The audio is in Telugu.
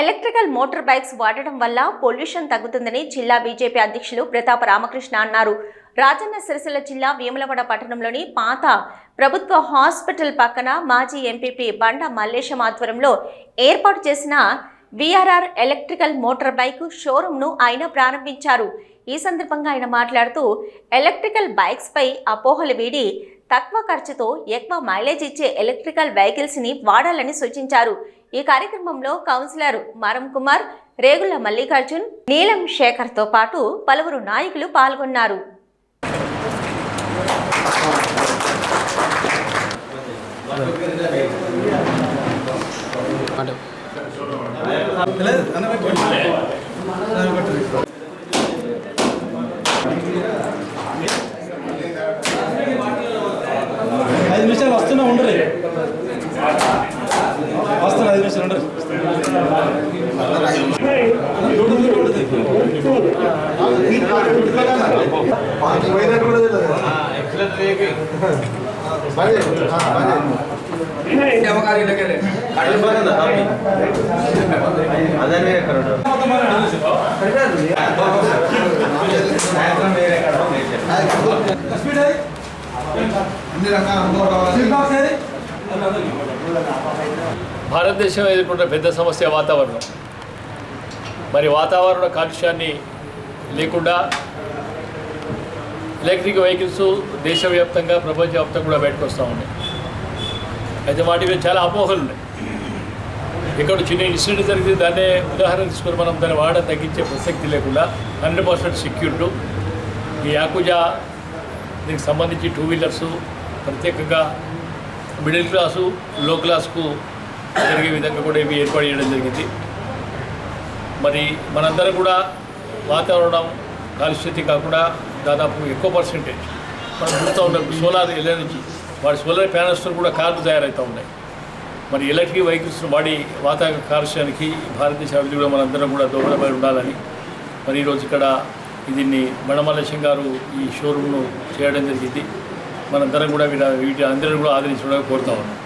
ఎలక్ట్రికల్ మోటార్ బైక్స్ వాడటం వల్ల పొల్యూషన్ తగ్గుతుందని జిల్లా బీజేపీ అధ్యక్షులు ప్రతాప రామకృష్ణ అన్నారు. రాజన్న సిరిసిల్ల జిల్లా వేములవాడ పట్టణంలోని పాత ప్రభుత్వ హాస్పిటల్ పక్కన మాజీ ఎంపీపీ బండ మల్లేశం ఆధ్వర్యంలో ఏర్పాటు చేసిన విఆర్ఆర్ ఎలక్ట్రికల్ మోటార్ బైక్ షోరూంను ఆయన ప్రారంభించారు. ఈ సందర్భంగా ఆయన మాట్లాడుతూ ఎలక్ట్రికల్ బైక్స్ పై అపోహలు వీడి తక్కువ ఖర్చుతో ఎక్కువ మైలేజ్ ఇచ్చే ఎలక్ట్రికల్ వెహికల్స్ని వాడాలని సూచించారు. ఈ కార్యక్రమంలో కౌన్సిలర్ మరం కుమార్ రేగుల మల్లికార్జున్ నీలం శేఖర్తో పాటు పలువురు నాయకులు పాల్గొన్నారు. ఐదు నిమిషాలు వస్తున్నా ఉండరు నిమిషాలు ఉండరు భారతదేశం ఎదుర్కొంటున్న పెద్ద సమస్య వాతావరణం. మరి వాతావరణ కాలుష్యాన్ని లేకుండా ఎలక్ట్రిక్ వెహికల్స్ దేశవ్యాప్తంగా ప్రపంచవ్యాప్తంగా కూడా బయటకు వస్తూ ఉన్నాయి. అయితే వాటి మీద చాలా అపోహలు ఉన్నాయి. ఇక్కడ చిన్న ఇన్సిడెంట్ జరిగితే దాన్నే ఉదాహరణ తీసుకొని మనం దాన్ని వాడడం తగ్గించే ప్రసక్తి లేకుండా హండ్రెడ్ పర్సెంట్ సెక్యూర్డ్. ఈ యాకుజా దీనికి సంబంధించి టూ వీలర్సు ప్రత్యేకంగా మిడిల్ క్లాసు లో క్లాస్కు జరిగే విధంగా కూడా ఇవి ఏర్పాటు చేయడం జరిగింది. మరి మనందరం కూడా వాతావరణం కాలుష్యతి కాకుండా దాదాపు ఎక్కువ పర్సెంటేజ్ మనం చూస్తూ ఉన్నాం సోలార్ ఎనర్జీ వాడి సోలార్ ప్యానల్స్తో కూడా కార్లు తయారవుతూ ఉన్నాయి. మరి ఎలక్ట్రిక్ వెహికల్స్ వాడి వాతావరణ కాలుష్యానికి భారతదేశ అభివృద్ధి కూడా మనందరం కూడా దోహదపడి ఉండాలని. మరి ఈరోజు ఇక్కడ దీన్ని బండమల్లేశం గారు ఈ షోరూమ్ను చేయడం జరిగింది. మనందరం కూడా వీటి వీటి అందరం కూడా ఆదరించడానికి కోరుతా ఉన్నాం.